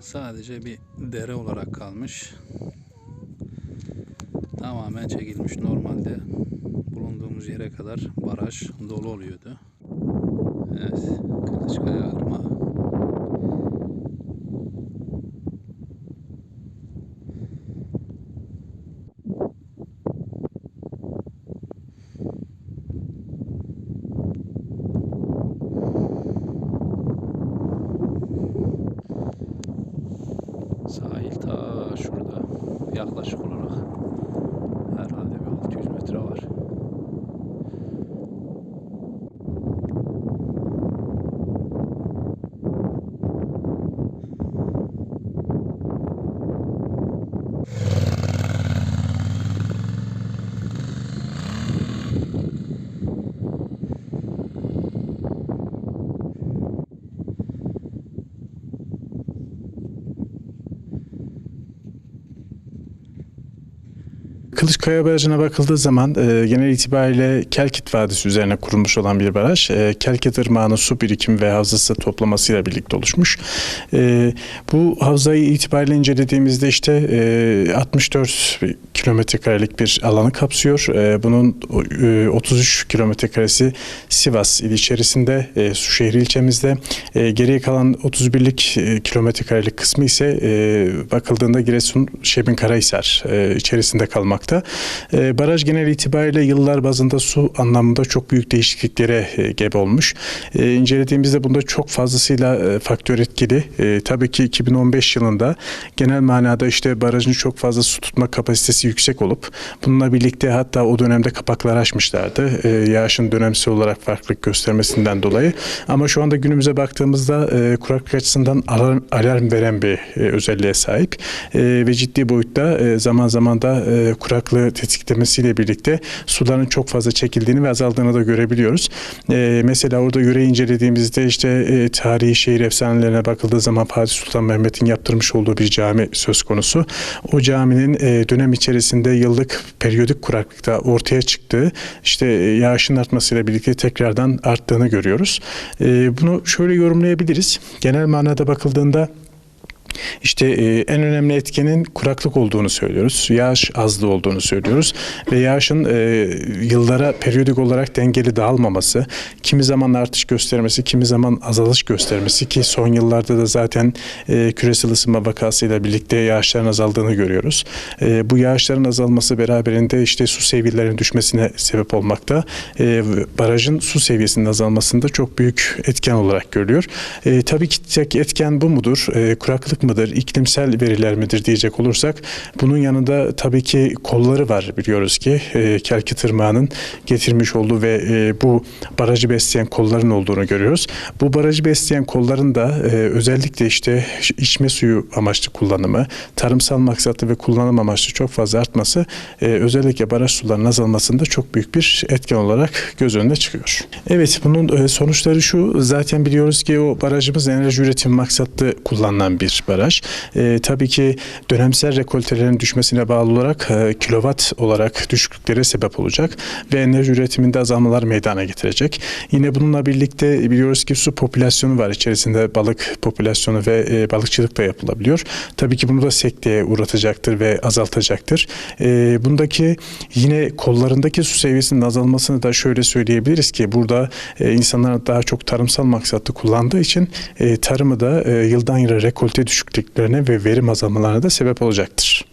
sadece bir dere olarak kalmış. Tamamen çekilmiş. Normalde bulunduğumuz yere kadar baraj dolu oluyordu. Evet, Kılıçkaya Irmağı. Yaklaşık olarak herhalde bir 600 metre var. Kılıçkaya Barajı'na bakıldığı zaman e, genel itibariyle Kelkit Vadisi üzerine kurulmuş olan bir baraj. E, Kelkit Irmağı'nın su birikimi ve havzası toplamasıyla birlikte oluşmuş. E, bu havzayı itibariyle incelediğimizde işte e, 64 kilometre karelik bir alanı kapsıyor. E, bunun e, 33 kilometre karesi Sivas ili içerisinde, e, Suşehir ilçemizde. E, geriye kalan 31'lik e, kilometre karelik kısmı ise e, bakıldığında Giresun Şebin Karahisar e, içerisinde kalmakta. E, baraj genel itibariyle yıllar bazında su anlamında çok büyük değişikliklere e, gebe olmuş. E, incelediğimizde bunda çok fazlasıyla e, faktör etkili. E, tabii ki 2015 yılında genel manada işte barajın çok fazla su tutma kapasitesi yüksek olup bununla birlikte hatta o dönemde kapaklar açmışlardı. Yağışın dönemsel olarak farklılık göstermesinden dolayı. Ama şu anda günümüze baktığımızda e, kuraklık açısından alarm, alarm veren bir özelliğe sahip. Ve ciddi boyutta zaman zaman da e, kuraklığı tetiklemesiyle birlikte suların çok fazla çekildiğini ve azaldığını da görebiliyoruz. E, mesela orada yüreği incelediğimizde işte e, tarihi şehir efsanelerine bakıldığı zaman Fatih Sultan Mehmet'in yaptırmış olduğu bir cami söz konusu. O caminin e, dönem içerisinde yıllık periyodik kuraklıkta ortaya çıktığı işte e, yağışın artmasıyla birlikte tekrardan arttığını görüyoruz. E, bunu şöyle yorumlayabiliriz. Genel manada bakıldığında işte e, en önemli etkenin kuraklık olduğunu söylüyoruz. Yağış azlığı olduğunu söylüyoruz. Ve yağışın e, yıllara periyodik olarak dengeli dağılmaması, kimi zaman artış göstermesi, kimi zaman azalış göstermesi ki son yıllarda da zaten e, küresel ısınma vakasıyla birlikte yağışların azaldığını görüyoruz. E, bu yağışların azalması beraberinde işte su seviyelerinin düşmesine sebep olmakta. E, barajın su seviyesinin azalmasında çok büyük etken olarak görülüyor. E, tabii ki tek etken bu mudur? E, kuraklık mıdır? iklimsel veriler midir diyecek olursak bunun yanında tabii ki kolları var biliyoruz ki e, Kelkit Irmağı'nın getirmiş olduğu ve e, bu barajı besleyen kolların olduğunu görüyoruz. Bu barajı besleyen kolların da e, özellikle işte içme suyu amaçlı kullanımı, tarımsal maksatlı ve kullanım amaçlı çok fazla artması e, özellikle baraj sularının azalmasında çok büyük bir etken olarak göz önüne çıkıyor. Evet bunun e, sonuçları şu zaten biliyoruz ki o barajımız enerji üretim maksatlı kullanılan bir baraj. E, tabii ki dönemsel rekoltelerin düşmesine bağlı olarak e, kilowatt olarak düşüklüklere sebep olacak ve enerji üretiminde azalmalar meydana getirecek. Yine bununla birlikte biliyoruz ki su popülasyonu var içerisinde balık popülasyonu ve e, balıkçılık da yapılabiliyor. Tabii ki bunu da sekteye uğratacaktır ve azaltacaktır. E, bundaki yine kollarındaki su seviyesinin azalmasını da şöyle söyleyebiliriz ki burada e, insanlar daha çok tarımsal maksatlı kullandığı için e, tarımı da e, yıldan yıla rekolte düşüklüklerine ve verim azalmalarına da sebep olacaktır.